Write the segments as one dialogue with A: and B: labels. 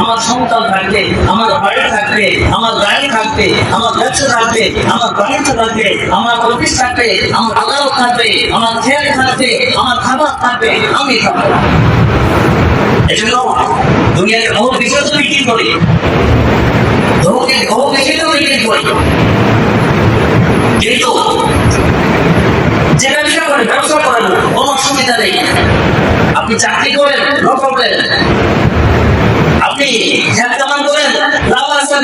A: আমার সন্তান থাকবে আমার বাড়ি থাকবে আমার গাড়ি থাকবে আমার ব্যবসা থাকবে আমার বাণিজ্য আমার অফিস আমার খেয়াল থাকবে আমার খাবার করি বহু বিষয় করি কিন্তু যে ব্যবসা করেন কোনো অসুবিধা নেই আপনি চাকরি করেন আপনি ঝাঁক কামান করেন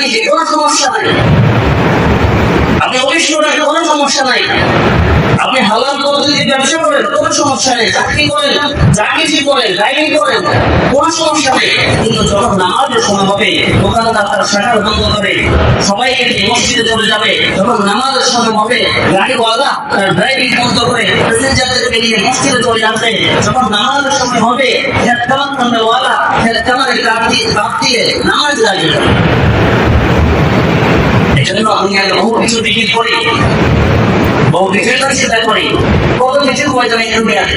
A: দিকে কোনো সমস্যা নাই। আপনি অফিস করেন কোনো সমস্যা নাই। আপনি হালাল পদ্ধতিতে ব্যবসা করেন, কোনো সমস্যা নেই। চাকরি করেন, যা কিছু করেন ড্রাইভিং করেন, কোনো সমস্যা নেই। কিন্তু যখন নামাজের সময় হবে দোকানদার তার শাটার বন্ধ করে সবাইকে নিয়ে মসজিদে চলে যাবে, যখন নামাজের সময় হবে, গাড়িওয়ালা তার ড্রাইভিং বন্ধ করে প্যাসেঞ্জারদেরকে নিয়ে মসজিদে চলে আসবে। যখন নামাজের সময় হবে, হেড কামান কান্দাওয়ালা হেড কামানের কাপ দিয়ে নামাজ লাগে আমি আগে বহু কিছু বিক্রি করি বহু কিছুর কাছে চিন্তা করি কত কিছু প্রয়োজন দুনিয়াতে?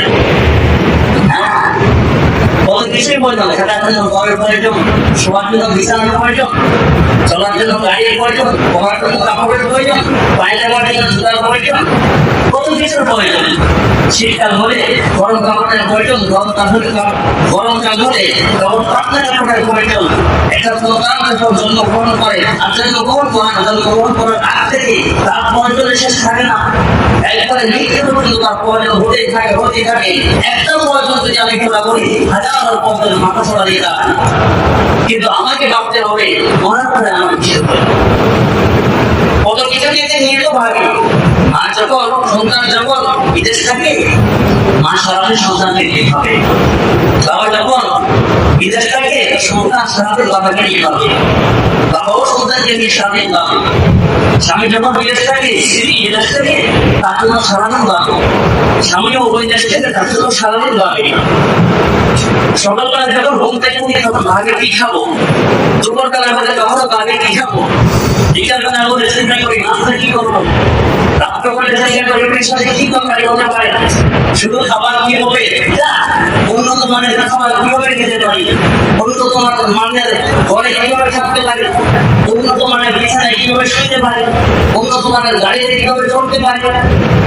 A: কত কিছুর প্রয়োজন থাকার জন্য ঘরের প্রয়োজন শোয়ার জন্য বিছানার প্রয়োজন চলার জন্য গাড়ির প্রয়োজন পড়ার জন্য কাপড়ের প্রয়োজন পায়ে দেওয়ার জন্য জুতার প্রয়োজন কত কিছুর প্রয়োজন শীতকাল হলে গরম কাপড়ের প্রয়োজন গরম কাপড়ের গরম কাল হলে গরম পাতলা কাপড়ের প্রয়োজন এটা তো তার জন্মগ্রহণ করে, আর জন্মগ্রহণ করা জন্মগ্রহণ করার আগ থেকে তার প্রয়োজনের শেষ থাকে না। একবারে মৃত্যু পর্যন্ত তার প্রয়োজন হতেই থাকে হতেই থাকে। একটা প্রয়োজন যদি আমি পুরা করি, হাজার কিন্তু আমাকে ভাবতে হবে, মরার পরে আমার কিছু কত কিছু নিয়ে নিয়ে তো ভাবি, মা যখন, সন্তান যখন বিদেশ থাকে, মা সরাসরি সন্তানকে নিয়ে হবে সন্তান সাথে বাবাকে নিয়ে হবে বাবাও সন্তানকে নিয়ে সাথে যাবে স্বামী যখন বিদেশ থাকে স্ত্রী বিদেশ থেকে তার সকালবেলা যখন ঘুম থেকে তখন ভাগে কি খাব? দুপুরবেলা হলে তখনও ভাগে কি খাব? বিকালবেলা হলে কি করব? শুধু খাবার কি হবে? উন্নত মানের খাবার কীভাবে খেতে পারি? উন্নত মানের ঘরে কীভাবে থাকতে পারি? কীভাবে শুতে পারি? উন্নত মানের গাড়িতে কীভাবে চলতে পারি?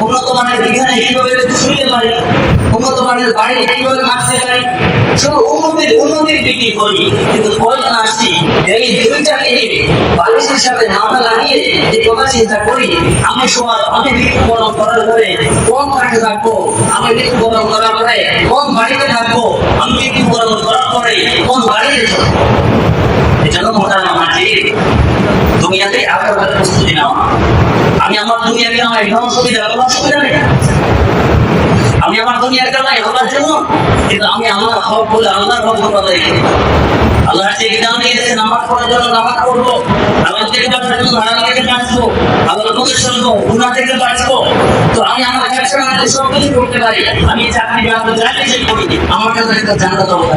A: উন্নত মানের বিছানায় কীভাবে শুতে পারি? উন্নত মানের বাড়িতে কীভাবে থাকতে পারি? শুধু উন্নতির উন্নতির দিকে করি, কিন্তু প্রয়োজন আসছি এই দুইটাকে বালিশের সাথে মাথা লাগিয়ে যে কথা চিন্তা করি, আমি সময় আমি মৃত্যুবরণ করার পরে কোন কাঠে থাকব? আমি মৃত্যুবরণ করার পরে কোন বাড়িতে থাকব? আমি মৃত্যুবরণ করার পরে কোন বাড়িতে এজন্য মোটার মাঝে দুনিয়াতে আপনার কাছে প্রস্তুতি নেওয়া আমি আমার দুনিয়াকে আমার এখানে সুবিধা কোনো সুবিধা নেই। আমি আমার দুনিয়ার কামাই হবার জন্য কিন্তু আমি আমার হক বলে আল্লাহর হক কথা আল্লাহ যে বিধান দিয়েছে নামাজ পড়ার জন্য নামাজ পড়ব আল্লাহ থেকে বাঁচার জন্য হারাম থেকে বাঁচবো আল্লাহ নদীর শুনব গুণা থেকে বাঁচবো। তো আমি আমার ব্যবসা বাণিজ্য সব কিছু করতে পারি। আমি চাকরি বাকরি যা কিছু করি, আমার কাছে একটা জানাতে হবে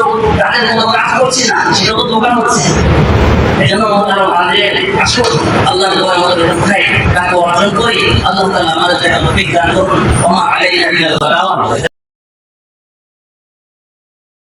A: কিন্তু টাকার কোনো কাজ করছি না সেটা তো দোকান হচ্ছে এই জন্য তারা মাঝে আসুন আল্লাহ দোয়া আমাদের অর্জন করি আল্লাহ তালা অভিজ্ঞান করুন আমার বালাগ